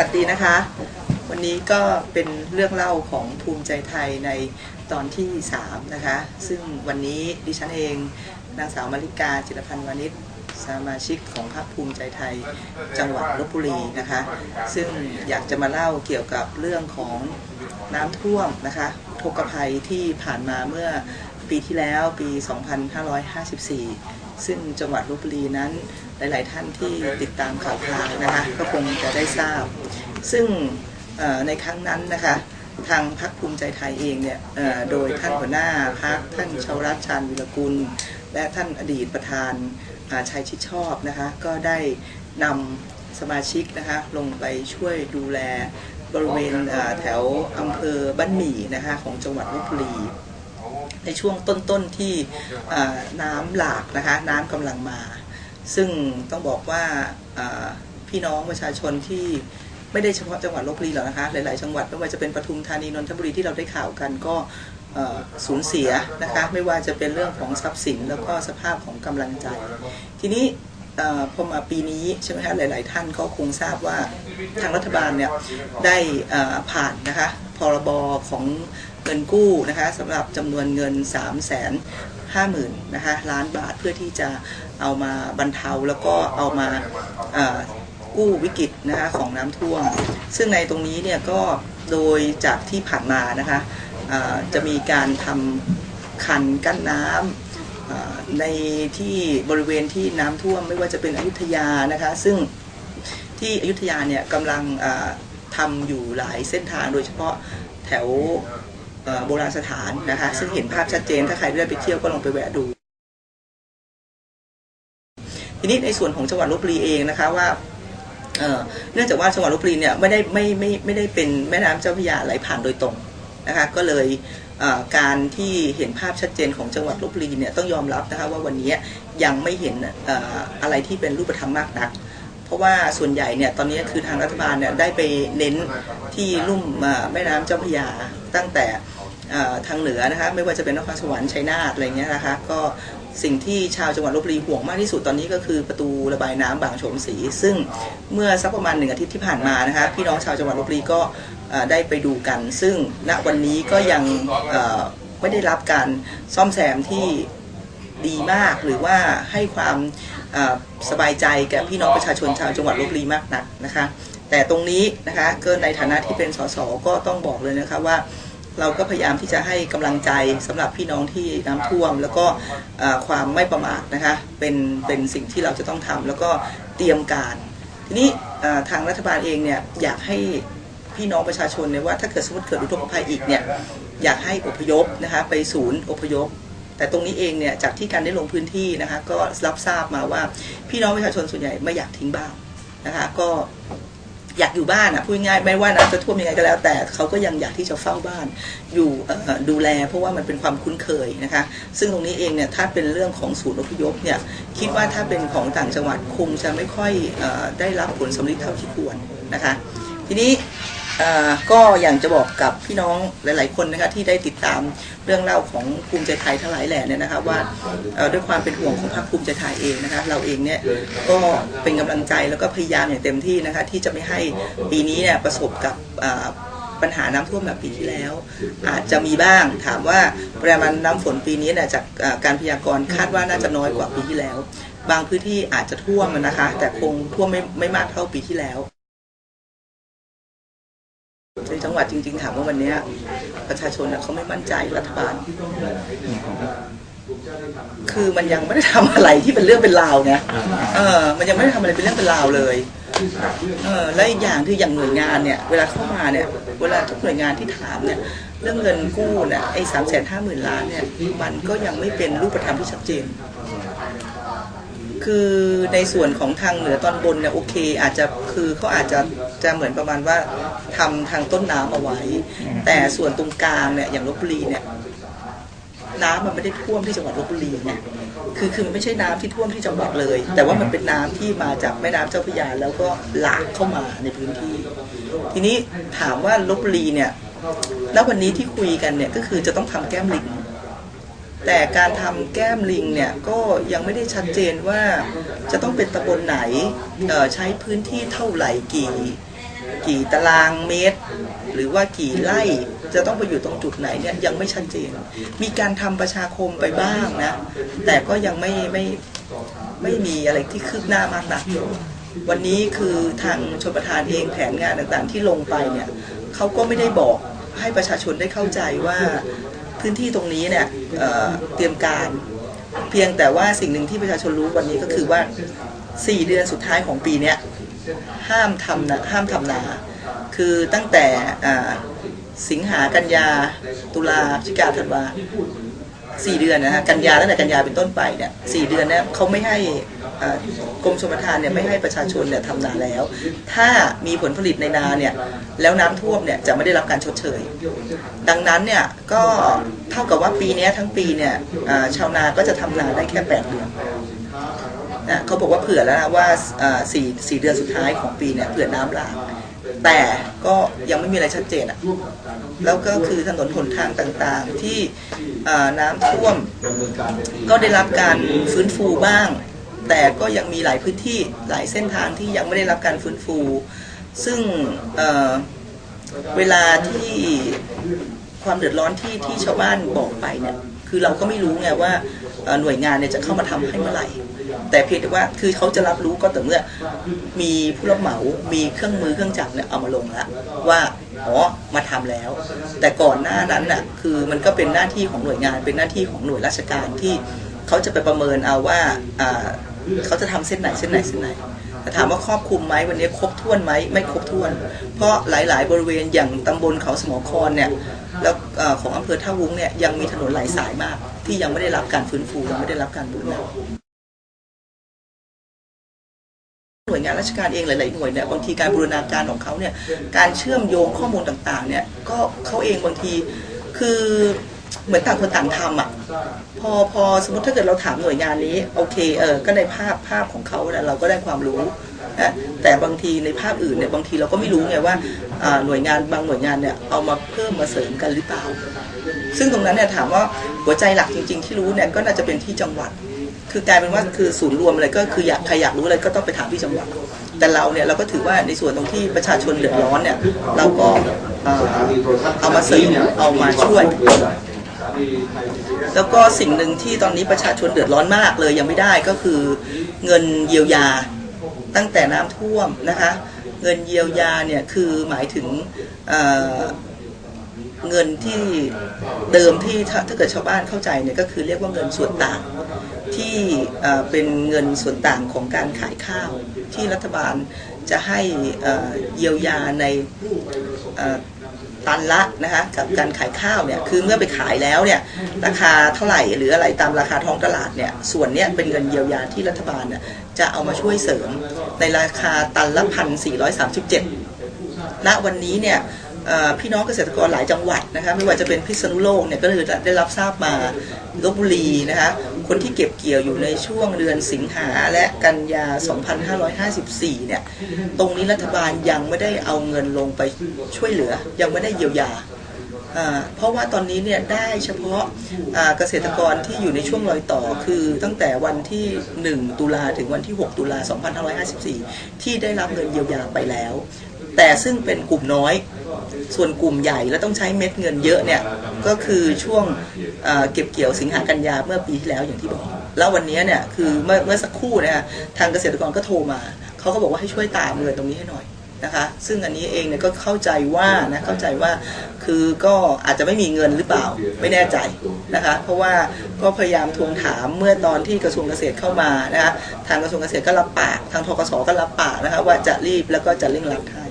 วัสดีนะคะ วันนี้ก็เป็นเรื่องเล่าของภูมิใจไทยในตอนที่ 3 นะคะ ซึ่งวันนี้ดิฉันเองนางสาวมาริกาจิรพันธ์วานิชสมาชิกของพรรคภูมิใจไทยจังหวัดลบบุรีนะคะ ซึ่งอยากจะมาเล่าเกี่ยวกับเรื่องของน้ำท่วมนะคะทกภัยที่ผ่านมาเมื่อปีที่แล้วปี 2554 ซึ่งจังหวัดลบบุรีนั้นหลาย ๆ ท่านที่ติดตามข่าวคราวนะคะก็คงจะได้ทราบ ซึ่งในครั้งนั้นนะคะทางพรรคภูมิใจไทยเองเนี่ยโดยท่านหัวหน้าพรรคท่านชาวรัชชานวิรกุล และท่านอดีตประธานอาชัยชิดชอบนะคะก็ได้นำสมาชิกนะคะลงไปช่วยดูแลบริเวณแถวอำเภอบ้านหมี่นะคะของจังหวัดลบบุรี ในช่วงต้นๆที่น้ำหลากนะคะน้ำกำลังมา ซึ่งต้องบอกว่าพี่น้องประชาชนที่ไม่ได้เฉพาะจังหวัดลบบุรีหรอกนะคะหลายๆจังหวัดไม่ว่าจะเป็นปทุมธานีนนทบุรีที่เราได้ข่าวกันก็สูญเสียนะคะไม่ว่าจะเป็นเรื่องของทรัพย์สินแล้วก็สภาพของกำลังใจ ทีนี้พอมาปีนี้ใช่ไหมคะหลาย ๆ ท่านก็คงทราบว่าทางรัฐบาลเนี่ยได้ผ่านนะคะพรบของ เงินกู้นะคะสำหรับจำนวนเงิน3 5 0 0 0 0นะคะล้านบาทเพื่อที่จะเอามาบรรเทาแล้วก็เอามากู้วิกฤตนะคะของน้ำท่วม ซึ่งในตรงนี้เนี่ยก็โดยจากที่ผ่านมานะคะจะมีการทำคันกั้นน้ำในที่บริเวณที่น้ำท่วมไม่ว่าจะเป็นอยุธยานะคะ ซึ่งที่อยุธยาเนี่ยกำลังทำอยู่หลายเส้นทางโดยเฉพาะแถว โบราณสถานนะคะ ซึ่งเห็นภาพชัดเจน ถ้าใครได้ไปเที่ยวก็ลองไปแวะดู ทีนี้ในส่วนของจังหวัดลบบุรีเองนะคะว่าเนื่องจากว่าจังหวัดลบบุรีเนี่ยไม่ได้ไม่ไม่ไม่ได้เป็นแม่น้ำเจ้าพระยาไหลผ่านโดยตรงนะคะก็เลยการที่เห็นภาพชัดเจนของจังหวัดลบบุรีเนี่ยต้องยอมรับนะคะว่าวันนี้ยังไม่เห็นอะไรที่เป็นรูปธรรมมากนัก เพราะว่าส่วนใหญ่เนี่ยตอนนี้คือทางรัฐบาลเนี่ยได้ไปเน้นที่ลุ่มแม่น้ำเจ้าพระยาตั้งแต่ทางเหนือนะคะไม่ว่าจะเป็นนครสวรรค์ชัยนาทอะไรเงี้ยนะคะก็สิ่งที่ชาวจังหวัดลบบุรีห่วงมากที่สุดตอนนี้ก็คือประตูระบายน้ำบางโฉมศรีซึ่งเมื่อสักประมาณหนึ่งอาทิตย์ที่ผ่านมานะคะพี่น้องชาวจังหวัดลบบุรีก็ได้ไปดูกัน ซึ่งณวันนี้ก็ยังไม่ได้รับการซ่อมแซมที่ ดีมากหรือว่าให้ความสบายใจแก่พี่น้องประชาชนชาวจังหวัดลบบุรีมากนักนะคะ แต่ตรงนี้นะคะก็ในฐานะที่เป็นสสก็ต้องบอกเลยนะคะว่าเราก็พยายามที่จะให้กำลังใจสำหรับพี่น้องที่น้ำท่วม แล้วก็ความไม่ประมาทนะคะเป็นเป็นสิ่งที่เราจะต้องทำแล้วก็เตรียมการ ทีนี้ทางรัฐบาลเองเนี่ยอยากให้พี่น้องประชาชนเนี่ยว่าถ้าเกิดสมมติเกิดอุทกภัยอีกเนี่ยอยากให้อพยพนะคะไปศูนย์อพยพ แต่ตรงนี้เองเนี่ยจากที่การได้ลงพื้นที่นะคะก็รับทราบมาว่าพี่น้องประชาชนส่วนใหญ่ไม่อยากทิ้งบ้านนะคะก็อยากอยู่บ้านอะพูดง่ายไม่ว่าน้ำจะท่วมยังไงก็แล้ว แต่เขาก็ยังอยากที่จะเฝ้าบ้านอยู่ดูแล เพราะว่ามันเป็นความคุ้นเคยนะคะ ซึ่งตรงนี้เองเนี่ยถ้าเป็นเรื่องของศูนย์อพยพเนี่ยคิดว่าถ้าเป็นของต่างจังหวัดคงจะไม่ค่อยอได้รับผลสำลิดเท่าที่ควรนะคะ ทีนี้ ก็อย่างจะบอกกับพี่น้องหลาย ๆ คนนะคะที่ได้ติดตามเรื่องเล่าของภูมิใจไทยทั้งหลายแหล่เนี่ยนะคะว่าด้วยความเป็นห่วงของพรรคภูมิใจไทยเองนะคะเราเองเนี่ยก็เป็นกำลังใจแล้วก็พยายามอย่างเต็มที่นะคะที่จะไม่ให้ปีนี้เนี่ยประสบกับปัญหาน้ำท่วมแบบปีที่แล้ว อาจจะมีบ้างถามว่าปริมาณน้ำฝนปีนี้เนี่ยจากการพยากรณ์คาดว่าน่าจะน้อยกว่าปีที่แล้ว บางพื้นที่อาจจะท่วมนะคะ แต่คงท่วมไม่ไม่มากเท่าปีที่แล้ว ในจังหวัดจริงๆ ถามว่าวันนี้ประชาชนเขาไม่มั่นใจรัฐบาล คือมันยังไม่ได้ทำอะไรที่เป็นเรื่องเป็นราวไงเออ มันยังไม่ได้ทำอะไรเป็นเรื่องเป็นราวเลย เออ และอีกอย่างคืออย่างหน่วยงานเนี่ย เวลาเข้ามาเนี่ย เวลาทุกหน่วยงานที่ถามเนี่ย เรื่องเงินกู้เนี่ยไอ้สามแสนห้าหมื่นล้านเนี่ย มันก็ยังไม่เป็นรูปธรรมที่ชัดเจน คือในส่วนของทางเหนือตอนบนเนี่ยโอเค อาจจะคือเขาอาจจะ จะเหมือนประมาณว่าทำทางต้นน้ำเอาไว้ แต่ส่วนตรงกลางเนี่ยอย่างลบบุรีเนี่ยน้ำมันไม่ได้ท่วมที่จังหวัดลบบุรีไงคือคือมันไม่ใช่น้ำที่ท่วมที่จังหวัดเลย แต่ว่ามันเป็นน้ำที่มาจากแม่น้ำเจ้าพระยาแล้วก็หลากเข้ามาในพื้นที่ ทีนี้ถามว่าลบบุรีเนี่ยแล้ววันนี้ที่คุยกันเนี่ยก็คือจะต้องทำแก้มลิง แต่การทำแก้มลิงเนี่ยก็ยังไม่ได้ชัดเจนว่าจะต้องเป็นตำบลไหนเอ่อใช้พื้นที่เท่าไหร่กี่ กี่ตารางเมตร หรือว่ากี่ไร่จะต้องไปอยู่ตรงจุดไหนเนี่ยยังไม่ชัดเจน มีการทำประชาคมไปบ้างนะ แต่ก็ยังไม่ไม่ไม่มีอะไรที่คืบหน้ามากนักวันนี้คือทางชนประธานเองแผนงานต่างๆ ที่ลงไปเนี่ยเขาก็ไม่ได้บอกให้ประชาชนได้เข้าใจว่าพื้นที่ตรงนี้เนี่ยเเตรียมการ เพียงแต่ว่าสิ่งหนึ่งที่ประชาชนรู้วันนี้ก็คือว่า 4 เดือนสุดท้ายของปีเนี้ย ห้ามทำนะห้ามทำนา คือตั้งแต่สิงหากันยาตุลาพฤศจิกาธันวาสี่เดือนนะฮะกันยาตั้งแต่กันยาเป็นต้นไปเนี่ยสี่เดือนเนี่ยเขาไม่ให้กรมชลประทานเนี่ยไม่ให้ประชาชนเนี่ยทำนาแล้ว ถ้ามีผลผลิตในนาเนี่ยแล้วน้ำท่วมเนี่ยจะไม่ได้รับการชดเชย ดังนั้นเนี่ยก็เท่ากับว่าปีนี้ทั้งปีเนี่ยชาวนาก็จะทำนาได้แค่ 8 เดือน นะเขาบอกว่าเผื่อแล้วนะว่าสี่สี่เดือนสุดท้ายของปีเนี่ยเผื่อน้ำหลากแต่ก็ยังไม่มีอะไรชัดเจนอะแล้วก็คือถนนหนทางต่างๆที่น้ำท่วม ก็ได้รับการฟื้นฟูบ้าง แต่ก็ยังมีหลายพื้นที่หลายเส้นทางที่ยังไม่ได้รับการฟื้นฟู ซึ่งเเวลาที่ความเดือดร้อนที่ที่ชาวบ้านบอกไปเนี่ย คือเราก็ไม่รู้ไงว่าหน่วยงานเนี่ยจะเข้ามาทำให้เมื่อไหร่ แต่เพียงแต่ว่าคือเขาจะรับรู้ก็แต่อเมื่อ มีผู้รับเหมามีเครื่องมือเครื่องจักรเนี่ยเอามาลงแล้วว่าอ๋อมาทำแล้ว แต่ก่อนหน้านั้นน่ะคือมันก็เป็นหน้าที่ของหน่วยงาน เป็นหน้าที่ของหน่วยราชการที่เขาจะไปประเมินเอาว่าอ่าเขาจะทำเส้นไหนเส้นไหนเส้นไหน แต่ถามว่าครอบคลุมไหมวันนี้ครบถ้วนไหมไม่ครบถ้วน เพราะหลาย ๆ บริเวณอย่างตำบลเขาสมอครเนี่ยแล้วอของอำเภอท่าวุ้งเนี่ยยังมีถนนหลายสายมาก ที่ยังไม่ได้รับการฟื้นฟูยังไม่ได้รับการบูรณะหน่วยงานราชการเองหลาย ๆ หน่วยเนี่ยบางทีการบูรณาการของเขาเนี่ยการเชื่อมโยงข้อมูลต่าง ๆ เนี่ยก็เขาเองบางทีคือ เหมือนต่างคนต่างทำอะ พอพอสมมติถ้าเกิดเราถามหน่วยงานนี้ โอเคเออก็ในภาพภาพของเขาเนี่ยเราก็ได้ความรู้นะแต่บางทีในภาพอื่นเนี่ยบางทีเราก็ไม่รู้ไงว่าหน่วยงานบางหน่วยงานเนี่ยเอามาเพิ่มมาเสริมกันหรือเปล่า ซึ่งตรงนั้นเนี่ยถามว่าหัวใจหลักจริง ๆ ที่รู้เนี่ยก็น่าจะเป็นที่จังหวัด คือกลายเป็นว่าคือศูนย์รวมอะไรก็คืออยากใครอยากรู้อะไรก็ต้องไปถามที่จังหวัด แต่เราเนี่ยเราก็ถือว่าในส่วนตรงที่ประชาชนเดือดร้อนเนี่ยเราก็เอามาเสริมเอามาช่วย แล้วก็สิ่งหนึ่งที่ตอนนี้ประชาชนเดือดร้อนมากเลยยังไม่ได้ก็คือเงินเยียวยาตั้งแต่น้ำท่วมนะคะ เงินเยียวยาเนี่ยคือหมายถึงเเงินที่เดิมที่ถ้าเกิดชาวบ้านเข้าใจเนี่ยก็คือเรียกว่าเงินส่วนต่างที่เเป็นเงินส่วนต่างของการขายข้าวที่รัฐบาลจะให้เเยียวยาใน ตันละนะคะกับการขายข้าวเนี่ยคือเมื่อไปขายแล้วเนี่ยราคาเท่าไหร่หรืออะไรตามราคาท้องตลาดเนี่ยส่วนเนี้ยเป็นเงินเยียวยาที่รัฐบาลเนี่ยจะเอามาช่วยเสริมในราคาตันละพันสี่ร้อยสามสิบเจ็ดณวันนี้เนี่ย พี่น้องเกษตรกรหลายจังหวัดนะคะไม่ว่าจะเป็นพิษณุโลกเนี่ยก็เลยได้รับทราบมาลบบุรีนะคะคนที่เก็บเกี่ยวอยู่ในช่วงเดือนสิงหาและกันยา 2554 เนี่ยตรงนี้รัฐบาลยังไม่ได้เอาเงินลงไปช่วยเหลือ ยังไม่ได้เยียวยาเพราะว่าตอนนี้เนี่ยได้เฉพาะเกษตรกรที่อยู่ในช่วงรอยต่อคือตั้งแต่วันที่ 1 ตุลาถึงวันที่ 6 ตุลา 2554 ที่ได้รับเงินเยียวยาไปแล้ว แต่ซึ่งเป็นกลุ่มน้อย ส่วนกลุ่มใหญ่และต้องใช้เม็ดเงินเยอะเนี่ยก็คือช่วงเก็บเกี่ยวสิงหากันยาเมื่อปีที่แล้วอย่างที่บอก แล้ววันนี้เนี่ยคือเมื่อเมื่อสักครู่นะคะทางเกษตรกรก็โทรมาเขาก็บอกว่าให้ช่วยตามเงินตรงนี้ให้หน่อยนะคะซึ่งอันนี้เองเนี่ยก็เข้าใจว่านะเข้าใจว่าคือก็อาจจะไม่มีเงินหรือเปล่าไม่แน่ใจนะคะเพราะว่าก็พยายามทวงถามเมื่อตอนที่กระทรวงเกษตรเข้ามานะคะทางกระทรวงเกษตรก็รับปาก ทางทกสก็รับปากนะคะว่าจะรีบแล้วก็จะเร่งรัดให้